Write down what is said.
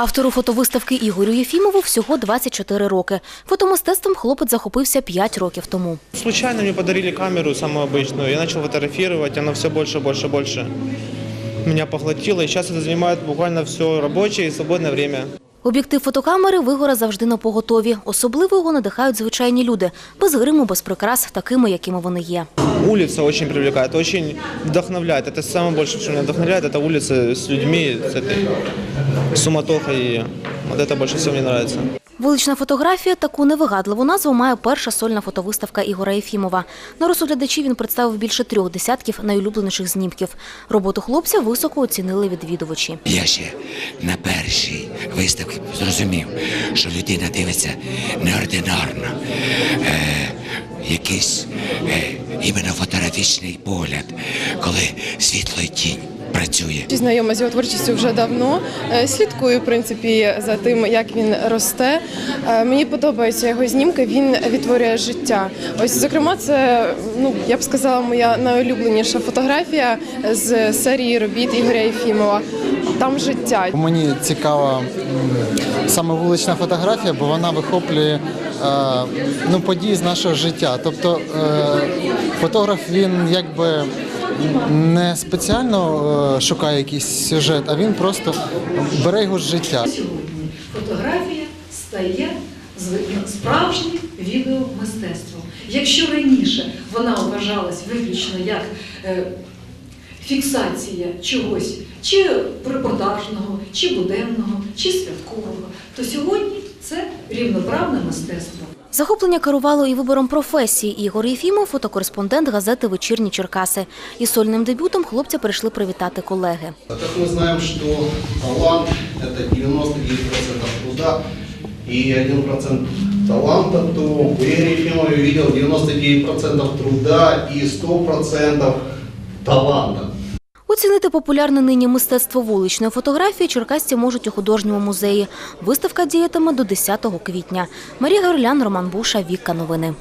Автору фотовиставки Ігорю Єфімову всього 24 роки. Фотомистецтвом хлопець захопився 5 років тому. Случайно мені подарили камеру обычную. Я почав фотографувати, она все больше, больше, больше меня поглотило, И сейчас это занимает буквально все рабочее и свободное время. Об'єктив фотокамери Вигора завжди на поготові. Особливо його надихають звичайні люди. Без гриму, без прикрас, такими, якими вони є. Улица очень привлекает, очень вдохновляет. Это самое больше, что меня вдохновляет, это улица с людьми, с этой суматохой. И вот это больше всего мне нравится. Вулична фотографія таку невигадливу назву має перша сольна фотовиставка Ігора Єфімова. На розсуд глядачів він представив більше трьох десятків найулюбленіших знімків. Роботу хлопця високо оцінили відвідувачі. Я ще на першій виставці зрозумів, що людина дивиться неординарно, е, якийсь е, іменно фотографічний погляд, коли світло і тінь працює. Знайома з його творчістю вже давно. Е, Слідкую в принципі за тим, як він росте. Е, Мені подобаються його знімки. Він відтворює життя. Ось, зокрема, це ну я б сказала, моя найулюбленіша фотографія з серії робіт Ігоря Єфімова. Там життя. Мені цікава саме вулична фотографія, бо вона вихоплює е, ну, події з нашого життя. Тобто е, фотограф він якби не спеціально е, шукає якийсь сюжет, а він просто бере його з життя. Сьогодні фотографія стає справжнім відеомистецтвом. Якщо раніше вона вважалась виключно як е, фіксація чогось, чи репортажного, чи буденного, чи святкового, то сьогодні це рівноправне мистецтво. Захоплення керувало і вибором професії. Ігор Єфімов – фотокореспондент газети «Вечірні Черкаси». Із сольним дебютом хлопця прийшли привітати колеги. Так мы знаем, что талант – это 99% труда и 1% таланта, то Ефимова я видел 99% труда и 100% таланта. Оцінити популярне нині мистецтво вуличної фотографії черкасці можуть у художньому музеї. Виставка діятиме до 10 квітня. Марія Горлян, Роман Буша, Вікка Новини.